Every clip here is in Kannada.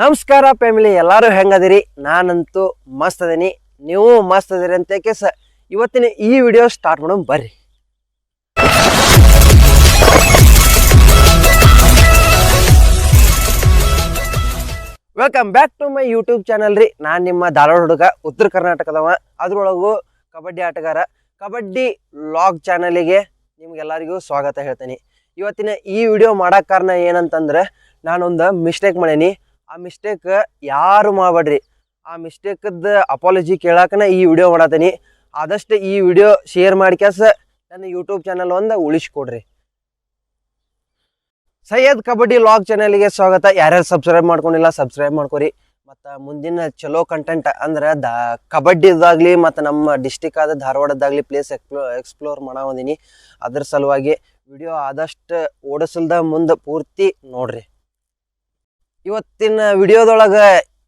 ನಮಸ್ಕಾರ ಫ್ಯಾಮಿಲಿ, ಎಲ್ಲರೂ ಹೆಂಗದಿರಿ? ನಾನಂತೂ ಮಸ್ತ್ ಅದೀನಿ. ನೀವು ಮಸ್ತ್ ಅದೀರಿ ಅಂತ ಕೇಸ ಇವತ್ತಿನ ಈ ವಿಡಿಯೋ ಸ್ಟಾರ್ಟ್ ಮಾಡೋಣ ಬರ್ರಿ. Welcome back to my YouTube channel ರೀ. ನಾನು ನಿಮ್ಮ ಧಾರವಾಡ ಹುಡುಗ, ಉತ್ತರ ಕರ್ನಾಟಕದವ. ಅದ್ರೊಳಗೂ ಕಬಡ್ಡಿ ಆಟಗಾರ. ಕಬಡ್ಡಿ ಲಾಗ್ ಚಾನಲಿಗೆ ನಿಮ್ಗೆಲ್ಲರಿಗೂ ಸ್ವಾಗತ ಹೇಳ್ತೀನಿ. ಇವತ್ತಿನ ಈ ವಿಡಿಯೋ ಮಾಡೋಕ್ಕೆ ಕಾರಣ ಏನಂತಂದ್ರೆ, ನಾನೊಂದು ಮಿಸ್ಟೇಕ್ ಮಾಡೀನಿ. ಆ ಮಿಸ್ಟೇಕ್ ಯಾರು ಮಾಡಬೇಡ್ರಿ? ಆ ಮಿಸ್ಟೇಕದ ಅಪಾಲಜಿ ಕೇಳಾಕನ ಈ ವಿಡಿಯೋ ಮಾಡತ್ತೀನಿ ಆದಷ್ಟು ಈ ವಿಡಿಯೋ ಶೇರ್ ಮಾಡ್ಕ್ಯಾಸ ನನ್ನ ಯೂಟ್ಯೂಬ್ ಚಾನಲ್ ಒಂದು ಉಳಿಸ್ಕೊಡ್ರಿ. ಸೈಯದ್ ಕಬಡ್ಡಿ ಲಾಗ್ ಚಾನಲ್ಗೆ ಸ್ವಾಗತ. ಯಾರ್ಯಾರು ಸಬ್ಸ್ಕ್ರೈಬ್ ಮಾಡ್ಕೊಂಡಿಲ್ಲ ಸಬ್ಸ್ಕ್ರೈಬ್ ಮಾಡ್ಕೊರಿ. ಮತ್ತು ಮುಂದಿನ ಚಲೋ ಕಂಟೆಂಟ್ ಅಂದ್ರೆ ದ ಕಬಡ್ಡಿದಾಗಲಿ ಮತ್ತು ನಮ್ಮ ಡಿಸ್ಟಿಕ್ ಆದ ಧಾರವಾಡದಾಗಲಿ ಪ್ಲೇಸ್ ಎಕ್ಸ್ಪ್ಲೋ ಎಕ್ಸ್ಪ್ಲೋರ್ ಮಾಡೋ ಅದ್ರ ಸಲುವಾಗಿ ವಿಡಿಯೋ ಆದಷ್ಟು ಓಡಿಸಲ್ದ ಮುಂದೆ ಪೂರ್ತಿ ನೋಡ್ರಿ. ಇವತ್ತಿನ ವಿಡಿಯೋದೊಳಗೆ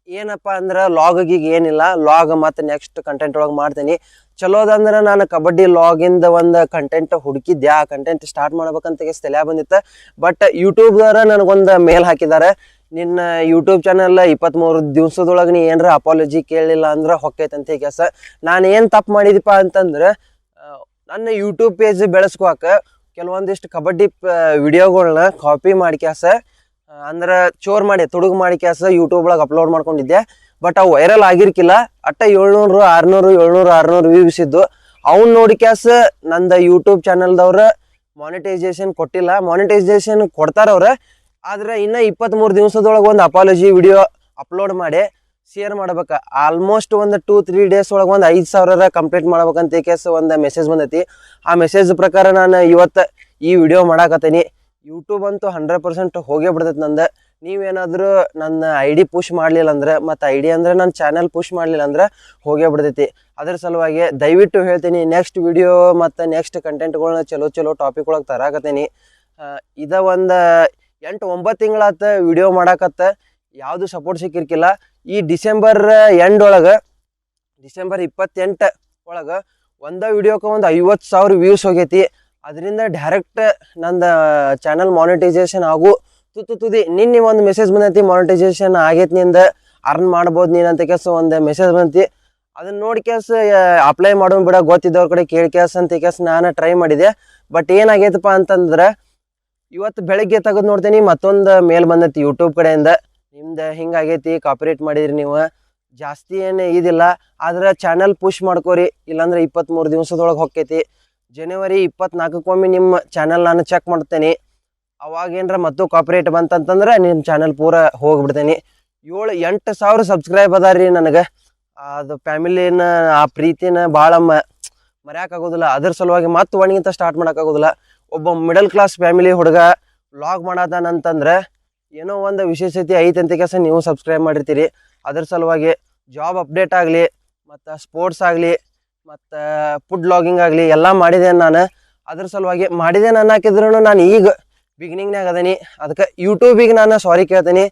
ಏನಪ್ಪ ಅಂದ್ರೆ ಲಾಗಿಗೆ ಏನಿಲ್ಲ. ಲಾಗ್ ಮತ್ತು ನೆಕ್ಸ್ಟ್ ಕಂಟೆಂಟ್ ಒಳಗೆ ಮಾಡ್ತೀನಿ. ಚಲೋದಂದ್ರೆ ನಾನು ಕಬಡ್ಡಿ ಲಾಗಿಂದ ಒಂದು ಕಂಟೆಂಟ್ ಹುಡುಕಿದ್ದೆ. ಆ ಕಂಟೆಂಟ್ ಸ್ಟಾರ್ಟ್ ಮಾಡ್ಬೇಕಂತ ತಲೆ ಬಂದಿತ್ತು. ಬಟ್ ಯೂಟ್ಯೂಬ್ದವ್ರ ನನಗೊಂದು ಮೇಲ್ ಹಾಕಿದ್ದಾರೆ. ನಿನ್ನ ಯೂಟ್ಯೂಬ್ ಚಾನಲ್ ಇಪ್ಪತ್ತ್ಮೂರು ದಿವ್ಸದೊಳಗೆ ನೀ ಏನಾರ ಅಪಾಲಜಿ ಕೇಳಿಲ್ಲ ಅಂದ್ರೆ ಹೊಕ್ಕೈತಂತ ಕೆಲಸ ನಾನು ಏನು ತಪ್ಪು ಮಾಡಿದೀಪ ಅಂತಂದ್ರೆ ನನ್ನ ಯೂಟ್ಯೂಬ್ ಪೇಜ್ ಬೆಳೆಸ್ಕೋಕೆ ಕೆಲವೊಂದಿಷ್ಟು ಕಬಡ್ಡಿ ವಿಡಿಯೋಗಳನ್ನ ಕಾಪಿ ಮಾಡ್ಕ್ಯಾಸ ಅಂದ್ರ ಚೋರ್ ಮಾಡಿ, ತುಡುಗು ಮಾಡಿ ಕ್ಯಾಸ ಯೂಟ್ಯೂಬ್ ಒಳಗೆ ಅಪ್ಲೋಡ್ ಮಾಡ್ಕೊಂಡಿದ್ದೆ. ಬಟ್ ಅವು ವೈರಲ್ ಆಗಿರ್ಕಿಲ್ಲ. ಅಟ್ಟ ಏಳ್ನೂರು, ಆರ್ನೂರು ಏಳ್ನೂರು, ಆರ್ನೂರು ವ್ಯೂಸ್ ಇದ್ದು. ಅವ್ನು ನೋಡಿ ಕ್ಯಾಸ ನಂದ ಯೂಟ್ಯೂಬ್ ಚಾನಲ್ದವ್ರ ಮಾನಿಟೈಸೇಷನ್ ಕೊಟ್ಟಿಲ್ಲ. ಮಾನಿಟೈಸೇಷನ್ ಕೊಡ್ತಾರ ಅವ್ರ. ಆದ್ರೆ ಇನ್ನ ಇಪ್ಪತ್ತ್ಮೂರು ದಿವಸದೊಳಗೆ ಒಂದು ಅಪಾಲಜಿ ವಿಡಿಯೋ ಅಪ್ಲೋಡ್ ಮಾಡಿ ಶೇರ್ ಮಾಡ್ಬೇಕು. ಆಲ್ಮೋಸ್ಟ್ ಒಂದು ಟೂ ತ್ರೀ ಡೇಸ್ ಒಳಗೆ ಒಂದು ಐದು ಸಾವಿರ ಕಂಪ್ಲೀಟ್ ಮಾಡ್ಬೇಕಂತ ಕೇಸ್ ಒಂದು ಮೆಸೇಜ್ ಬಂದೈತಿ. ಆ ಮೆಸೇಜ್ ಪ್ರಕಾರ ನಾನು ಇವತ್ತು ಈ ವಿಡಿಯೋ ಮಾಡಾಕತ್ತೀನಿ. ಯೂಟ್ಯೂಬ್ ಅಂತೂ ಹಂಡ್ರೆಡ್ ಪರ್ಸೆಂಟ್ ಹೋಗೇ ಬಿಡ್ತೈತೆ ನಂದು. ನೀವೇನಾದರೂ ನನ್ನ ಐ ಡಿ ಪುಷ್ ಮಾಡಲಿಲ್ಲ ಅಂದ್ರೆ ಮತ್ತು ಐ ಡಿ ಅಂದ್ರೆ ನನ್ನ ಚಾನಲ್ ಪುಷ್ ಮಾಡಲಿಲ್ಲ ಅಂದ್ರೆ ಹೋಗೇ ಬಿಡ್ತೈತಿ. ಅದ್ರ ಸಲುವಾಗಿ ದಯವಿಟ್ಟು ಹೇಳ್ತೀನಿ ನೆಕ್ಸ್ಟ್ ವಿಡಿಯೋ ಮತ್ತು ನೆಕ್ಸ್ಟ್ ಕಂಟೆಂಟ್ಗಳನ್ನ ಚಲೋ ಚಲೋ ಟಾಪಿಕ್ ಒಳಗೆ ತರಾಕತ್ತೀನಿ. ಇದ ಒಂದು ಎಂಟು ಒಂಬತ್ತು ತಿಂಗಳಾತ ವಿಡಿಯೋ ಮಾಡಾಕತ್ತ. ಯಾವುದು ಸಪೋರ್ಟ್ ಸಿಕ್ಕಿರ್ಕಿಲ್ಲ. ಈ ಡಿಸೆಂಬರ್ ಎಂಡ್ ಒಳಗೆ ಡಿಸೆಂಬರ್ ಇಪ್ಪತ್ತೆಂಟು ಒಳಗೆ ಒಂದು ವಿಡಿಯೋಕ್ಕೆ ಒಂದು ಐವತ್ತು ಸಾವಿರ ವ್ಯೂಸ್ ಹೋಗೈತಿ. ಅದರಿಂದ ಡೈರೆಕ್ಟ್ ನಂದು ಚಾನಲ್ ಮಾನಿಟೈಸೇಷನ್ ಆಗು ತುತ್ತು ತುದಿ ನಿನ್ನೆ ಒಂದು ಮೆಸೇಜ್ ಬಂದೈತಿ ಮಾನಿಟೈಸೇಷನ್ ಆಗೈತೆ ನಿಂದ ಅರ್ನ್ ಮಾಡ್ಬೋದು ನೀನು ಅಂತ ಕೇಸ ಒಂದು ಮೆಸೇಜ್ ಬಂತಿ ಅದನ್ನ ನೋಡಿ ಕೆಲಸ ಅಪ್ಲೈ ಮಾಡೋ ಬಿಡ, ಗೊತ್ತಿದ್ದವ್ರ ಕಡೆ ಕೇಳಿ ಕೇಸ್ ಅಂತ ಕೇಸ್ ನಾನು ಟ್ರೈ ಮಾಡಿದೆ. ಬಟ್ ಏನಾಗೈತಪ್ಪ ಅಂತಂದ್ರೆ, ಇವತ್ತು ಬೆಳಗ್ಗೆ ತೆಗೆದು ನೋಡ್ತೀನಿ, ಮತ್ತೊಂದು ಮೇಲ್ ಬಂದೈತಿ ಯೂಟ್ಯೂಬ್ ಕಡೆಯಿಂದ. ನಿಮ್ದು ಹಿಂಗಾಗೈತಿ ಕಾಪರೇಟ್ ಮಾಡಿದ್ರಿ ನೀವು. ಜಾಸ್ತಿ ಏನು ಇದಿಲ್ಲ, ಆದ್ರೆ ಚಾನಲ್ ಪುಷ್ ಮಾಡ್ಕೋರಿ, ಇಲ್ಲಾಂದ್ರೆ ಇಪ್ಪತ್ತ್ಮೂರು ದಿವಸದೊಳಗೆ ಹೊಕ್ಕೈತಿ ಜನವರಿ ಇಪ್ಪತ್ನಾಲ್ಕಕ್ಕೊಮ್ಮೆ ನಿಮ್ಮ ಚಾನಲ್ ನಾನು ಚೆಕ್ ಮಾಡ್ತೇನೆ. ಅವಾಗ ಏನ್ರ ಮತ್ತು ಕಾಪರೇಟ್ ಬಂತಂತಂದ್ರೆ ನಿಮ್ಮ ಚಾನಲ್ ಪೂರ ಹೋಗ್ಬಿಡ್ತೇನೆ. ಏಳು ಎಂಟು ಸಾವಿರ ಸಬ್ಸ್ಕ್ರೈಬ್ ಅದ ರೀ ನನಗೆ. ಅದು ಫ್ಯಾಮಿಲಿನ ಆ ಪ್ರೀತಿನ ಭಾಳ ಮ ಮರ್ಯಾಕಾಗೋದಿಲ್ಲ ಅದ್ರ ಸಲುವಾಗಿ ಮತ್ತು ಒಣಗಿಂತ ಸ್ಟಾರ್ಟ್ ಮಾಡೋಕ್ಕಾಗೋದಿಲ್ಲ ಒಬ್ಬ ಮಿಡಲ್ ಕ್ಲಾಸ್ ಫ್ಯಾಮಿಲಿ ಹುಡುಗ ವ್ಲಾಗ್ ಮಾಡತಾನಂತಂದ್ರೆ ಏನೋ ಒಂದು ವಿಶೇಷತೆ ಐತೆ ಅಂತ ಕೆಲಸ ನೀವು ಸಬ್ಸ್ಕ್ರೈಬ್ ಮಾಡಿರ್ತೀರಿ. ಅದ್ರ ಸಲುವಾಗಿ ಜಾಬ್ ಅಪ್ಡೇಟ್ ಆಗಲಿ, ಮತ್ತು ಸ್ಪೋರ್ಟ್ಸ್ ಆಗಲಿ ಮತ್ತು ಫುಡ್ ಲಾಗಿಂಗ್ ಆಗಲಿ ಎಲ್ಲ ಮಾಡಿದೆ ನಾನು. ಅದ್ರ ಸಲುವಾಗಿ ನಾನು ಹಾಕಿದ್ರು ನಾನು ಈಗ ಬಿಗಿನಿಂಗ್ನಾಗ ಅದೀನಿ. ಅದಕ್ಕೆ ಯೂಟ್ಯೂಬಿಗೆ ನಾನು ಸಾರಿ ಕೇಳ್ತೀನಿ.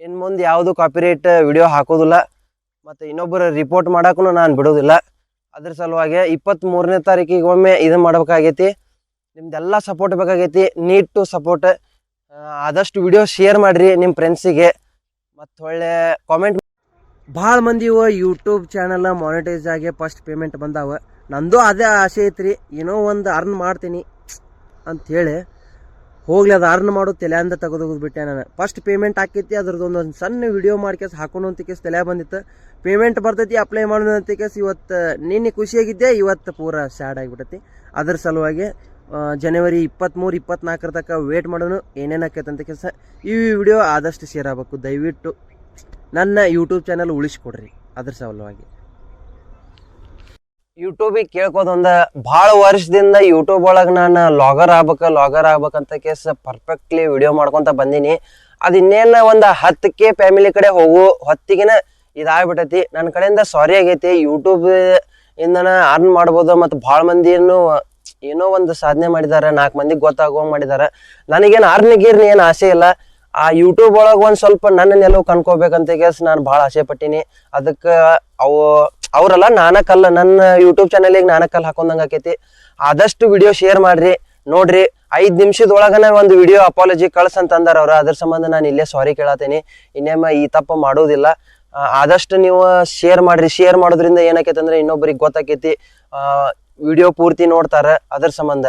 ಇನ್ನು ಮುಂದೆ ಯಾವುದು ಕಾಪಿರೇಟ್ ವಿಡಿಯೋ ಹಾಕೋದಿಲ್ಲ. ಮತ್ತು ಇನ್ನೊಬ್ಬರು ರಿಪೋರ್ಟ್ ಮಾಡೋಕ್ಕೂ ನಾನು ಬಿಡೋದಿಲ್ಲ. ಅದ್ರ ಸಲುವಾಗಿ ಇಪ್ಪತ್ತ್ಮೂರನೇ ತಾರೀಕಿಗೆ ಒಮ್ಮೆ ಇದು ಮಾಡ್ಬೇಕಾಗೈತಿ. ನಿಮ್ದೆಲ್ಲ ಸಪೋರ್ಟ್ ಬೇಕಾಗೈತಿ. ನೀಡ್ ಟು ಸಪೋರ್ಟ್ ಆದಷ್ಟು ವಿಡಿಯೋ ಶೇರ್ ಮಾಡಿರಿ ನಿಮ್ಮ ಫ್ರೆಂಡ್ಸಿಗೆ ಮತ್ತು ಒಳ್ಳೆ ಕಾಮೆಂಟ್ ಭಾಳ ಮಂದಿ ಇವ ಯೂಟ್ಯೂಬ್ ಚಾನಲ್ ಮಾನಿಟೈಸ್ ಆಗಿ ಫಸ್ಟ್ ಪೇಮೆಂಟ್ ಬಂದಾವ. ನಂದು ಅದೇ ಆಸೆ ಐತ್ರಿ, ಏನೋ ಒಂದು ಅರ್ನ್ ಮಾಡ್ತೀನಿ ಹೇಳಿ ಹೋಗ್ಲಿ, ಅದು ಅರ್ನ್ ಮಾಡೋ ತಲೆಯಿಂದ ತೆಗೆದೋಗ್ಬಿಟ್ಟೆ ನಾನು. ಫಸ್ಟ್ ಪೇಮೆಂಟ್ ಹಾಕೈತಿ, ಅದ್ರದ್ದು ಒಂದೊಂದು ಸಣ್ಣ ವಿಡಿಯೋ ಮಾಡ್ಕೇಸ್ ಹಾಕೋಣ ಅಂತ ಕೇಸ್ ತಲೆ ಬಂದಿತ್ತು. ಪೇಮೆಂಟ್ ಬರ್ತೈತಿ ಅಪ್ಲೈ ಮಾಡೋದು ಅಂತ ಕೇಸ್ ಇವತ್ತು, ನಿನ್ನೆ ಖುಷಿಯಾಗಿದ್ದೆ, ಇವತ್ತು ಪೂರ ಸ್ಯಾಡ್ ಆಗಿಬಿಟ್ಟೈತಿ. ಅದ್ರ ಸಲುವಾಗಿ ಜನವರಿ ಇಪ್ಪತ್ತ್ಮೂರು ಇಪ್ಪತ್ನಾಲ್ಕರ ತನಕ ವೇಟ್ ಮಾಡೋನು ಏನೇನು ಆಕೈತೆ ಅಂತ ಕೆಲಸ ಈ ವಿಡಿಯೋ ಆದಷ್ಟು ಶೇರ್ ಆಗಬೇಕು. ದಯವಿಟ್ಟು ನನ್ನ ಯೂಟ್ಯೂಬ್ ಚಾನಲ್ ಉಳಿಸ್ಕೊಡ್ರಿ, ಅದ್ರ ಸಲುವಾಗಿ. ಯೂಟ್ಯೂಬಿಗೆ ಕೇಳ್ಕೋದೊಂದ ಭಾಳ ವರ್ಷದಿಂದ ಯೂಟ್ಯೂಬ್ ಒಳಗೆ ನಾನು ಲಾಗರ್ ಆಗ್ಬೇಕು ಲಾಗರ್ ಆಗ್ಬೇಕಂತ ಕೇಸ್ ಪರ್ಫೆಕ್ಟ್ಲಿ ವಿಡಿಯೋ ಮಾಡ್ಕೊತ ಬಂದೀನಿ. ಅದು ಇನ್ನೇನು ಒಂದು ಹತ್ತಕ್ಕೆ ಫ್ಯಾಮಿಲಿ ಕಡೆ ಹೋಗು, ಹೊತ್ತಿಗೆನ ಇದಾಗ್ಬಿಟ್ಟೈತಿ ನನ್ನ ಕಡೆಯಿಂದ ಸಾರಿ ಆಗೈತಿ. ಯೂಟ್ಯೂಬ್ ಇಂದನ ಅರ್ನ್ ಮಾಡ್ಬೋದು ಮತ್ತು ಭಾಳ ಮಂದಿಯನ್ನು ಏನೋ ಒಂದು ಸಾಧನೆ ಮಾಡಿದ್ದಾರೆ ನಾಲ್ಕು ಮಂದಿಗೆ ಗೊತ್ತಾಗುವಂಗೆ ಮಾಡಿದ್ದಾರೆ ನನಗೇನು ಅರ್ನ್ ಗೀರ್ನ ಏನು ಆಸೆ ಇಲ್ಲ. ಆ ಯೂಟ್ಯೂಬ್ ಒಳಗೆ ಒಂದು ಸ್ವಲ್ಪ ನನ್ನ ನೆಲವು ಕನ್ಕೋಬೇಕಂತ ಕೇಸ್ ನಾನು ಭಾಳ ಆಸೆ ಪಟ್ಟಿನಿ. ಅದಕ್ಕೆ ಅವು, ಅವರಲ್ಲ ನಾನಕಲ್ಲ ನನ್ನ ಯೂಟ್ಯೂಬ್ ಚಾನಲಿಗೆ ನಾನ ಕಲ್ಲು ಹಾಕೊಂಡಂಗೆ ಆಕೈತಿ. ಆದಷ್ಟು ವಿಡಿಯೋ ಶೇರ್ ಮಾಡ್ರಿ. ನೋಡ್ರಿ, ಐದು ನಿಮಿಷದೊಳಗನ ಒಂದು ವಿಡಿಯೋ ಅಪಾಲಜಿ ಕಳ್ಸ ಅಂತ ಅಂದಾರ ಅವ್ರ. ಅದ್ರ ಸಂಬಂಧ ನಾನು ಇಲ್ಲೇ ಸಾರಿ ಕೇಳತ್ತೀನಿ ಇನ್ನೇಮ ಈ ತಪ್ಪು ಮಾಡೋದಿಲ್ಲ. ಆದಷ್ಟು ನೀವು ಶೇರ್ ಮಾಡ್ರಿ. ಶೇರ್ ಮಾಡೋದ್ರಿಂದ ಏನಾಕೈತೆ ಅಂದ್ರೆ ಇನ್ನೊಬ್ಬರಿಗೆ ಗೊತ್ತಾಕೈತಿ ವಿಡಿಯೋ ಪೂರ್ತಿ ನೋಡ್ತಾರೆ. ಅದ್ರ ಸಂಬಂಧ.